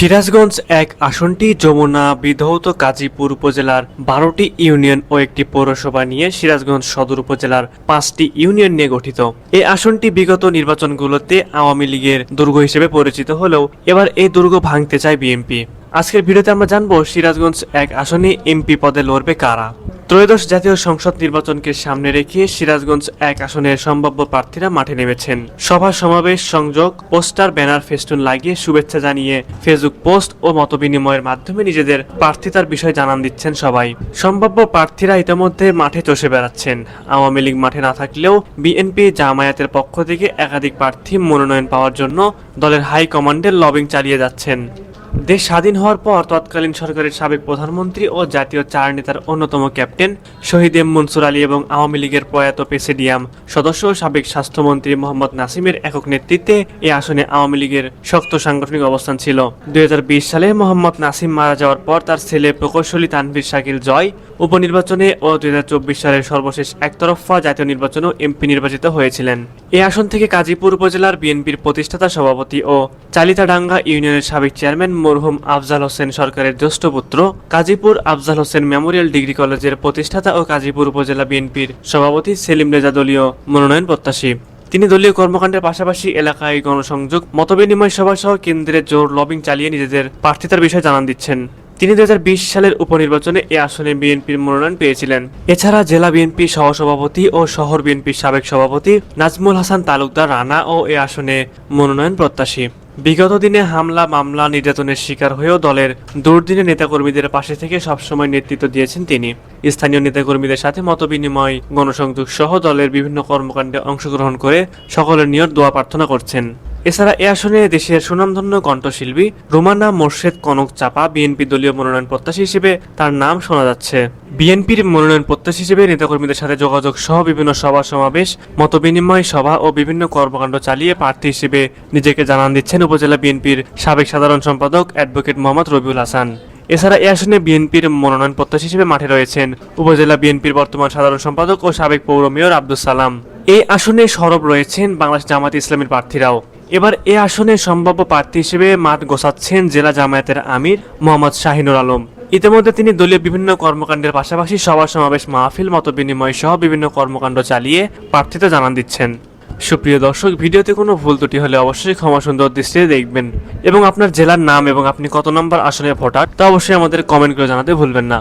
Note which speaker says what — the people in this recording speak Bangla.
Speaker 1: সিরাজগঞ্জ এক আসনটি যমুনা, বিধৌত কাজীপুর উপজেলার বারোটি ইউনিয়ন ও একটি পৌরসভা নিয়ে সিরাজগঞ্জ সদর উপজেলার পাঁচটি ইউনিয়ন নিয়ে গঠিত। এই আসনটি বিগত নির্বাচনগুলোতে আওয়ামী লীগের দুর্গ হিসেবে পরিচিত হলেও এবার এই দুর্গ ভাঙতে চায় বিএনপি। আজকের ভিডিওতে আমরা জানব সিরাজগঞ্জ এক আসনে এমপি পদে লড়বে কারা। ত্রয়োদশ জাতীয় সংসদ নির্বাচনকে সামনে রেখে সিরাজগঞ্জ এক আসনের সম্ভাব্য প্রার্থীরা মাঠে নেমেছেন। সভা, সমাবেশ, সংযোগ, পোস্টার, ব্যানার, ফেস্টুন লাগিয়ে শুভেচ্ছা জানিয়ে ফেসবুক পোস্ট ও মতবিনিময়ের মাধ্যমে নিজেদের প্রার্থিতার বিষয় জানান দিচ্ছেন সবাই। সম্ভাব্য প্রার্থীরা ইতিমধ্যে মাঠে চষে বেড়াচ্ছেন। আওয়ামী লীগ মাঠে না থাকলেও বিএনপি জামায়াতের পক্ষ থেকে একাধিক প্রার্থী মনোনয়ন পাওয়ার জন্য দলের হাই কমান্ডের লবিং চালিয়ে যাচ্ছেন। দেশ স্বাধীন হওয়ার পর তৎকালীন সরকারের সাবেক প্রধানমন্ত্রী ও জাতীয় চার নেতার অন্যতম ক্যাপ্টেন শহীদ এম মনসুর আলী এবং আওয়ামী লীগের প্রয়াত প্রেসিডিয়াম সদস্য সাবেক স্বাস্থ্যমন্ত্রী মোহাম্মদ নাসিমের একক নেতৃত্বে এই আসনে আওয়ামী লীগের শক্ত সাংগঠনিক অবস্থান ছিল। দুই হাজার বিশ সালে মোহাম্মদ নাসিম মারা যাওয়ার পর তার ছেলে প্রকৌশলী তানভীর শাকিল জয় উপনির্বাচনে ও দুই হাজার চব্বিশ সালের সর্বশেষ একতরফা জাতীয় নির্বাচনেও এমপি নির্বাচিত হয়েছিলেন। এই আসন থেকে কাজীপুর উপজেলার বিএনপির প্রতিষ্ঠাতা সভাপতি ও চালিতাডাঙ্গা ইউনিয়নের সাবেক চেয়ারম্যান মরহুম আফজাল হোসেন সরকারের জ্যেষ্ঠ পুত্র, কাজীপুর আফজাল হোসেন মেমোরিয়াল ডিগ্রি কলেজের প্রতিষ্ঠাতা ও কাজীপুর উপজেলা বিএনপির সভাপতি সেলিম রেজা দলীয় মনোনয়ন প্রত্যাশী। তিনি দলীয় কর্মকাণ্ডের পাশাপাশি এলাকায় গণসংযোগ, মতবিনিময় সভা সহ কেন্দ্রে জোর লবিং চালিয়ে নিজেদের প্রার্থিতার বিষয়ে জানান দিচ্ছেন। তিনি দুই হাজার বিশ সালের উপনির্বাচনে এ আসনে বিএনপির মনোনয়ন পেয়েছিলেন। এছাড়া জেলা বিএনপি সহসভাপতি ও শহর বিএনপির সাবেক সভাপতি নাজমুল হাসান তালুকদার রানা ও এ আসনে মনোনয়ন প্রত্যাশী। বিগত দিনে হামলা, মামলা, নির্যাতনের শিকার হয়েও দলের দুর্দিনে নেতাকর্মীদের পাশে থেকে সবসময় নেতৃত্ব দিয়েছেন তিনি। স্থানীয় নেতাকর্মীদের সাথে মতবিনিময় গণসংযোগ সহ দলের বিভিন্ন কর্মকাণ্ডে অংশগ্রহণ করে সকলের নিয়ত দোয়া প্রার্থনা করছেন। এছাড়া এ আসনে দেশের সুনামধন্য কণ্ঠশিল্পী রোমানা মোর্শেদ কনক চাপা বিএনপি দলীয় মনোনয়ন প্রত্যাশী হিসেবে তার নাম শোনা যাচ্ছে। বিএনপির মনোনয়ন প্রত্যাশী হিসেবে নেতাকর্মীদের সাথে যোগাযোগ সহ বিভিন্ন সভা সমাবেশ, মতবিনিময় সভা ও বিভিন্ন কর্মকাণ্ড চালিয়ে প্রার্থী হিসেবে নিজেকে জানান দিচ্ছেন উপজেলা বিএনপির সাবেক সাধারণ সম্পাদক অ্যাডভোকেট মোহাম্মদ রবিউল হাসান। এছাড়া এ আসনে বিএনপির মনোনয়ন প্রত্যাশী হিসেবে মাঠে রয়েছেন উপজেলা বিএনপির বর্তমান সাধারণ সম্পাদক ও সাবেক পৌর মেয়র আব্দুল সালাম। এই আসনে সরব রয়েছেন বাংলাদেশ জামাত ইসলামের প্রার্থীরাও। এবার এ আসনে সম্ভাব্য প্রার্থী হিসেবে মাঠ গোছাচ্ছেন জেলা জামায়াতের আমির মোহাম্মদ শাহিনুর আলম। ইতিমধ্যে তিনি দলীয় বিভিন্ন কর্মকাণ্ডের পাশাপাশি সভা সমাবেশ মাহফিল মত বিনিময় সহ বিভিন্ন কর্মকাণ্ড চালিয়ে প্রার্থীতা জানান দিচ্ছেন। সুপ্রিয় দর্শক, ভিডিওতে কোনো ভুল ত্রুটি হলে অবশ্যই ক্ষমা সুন্দর দৃষ্টিতে দেখবেন এবং আপনার জেলার নাম এবং আপনি কত নম্বর আসনে ভোটার তা অবশ্যই আমাদের কমেন্ট করে জানাতে ভুলবেন না।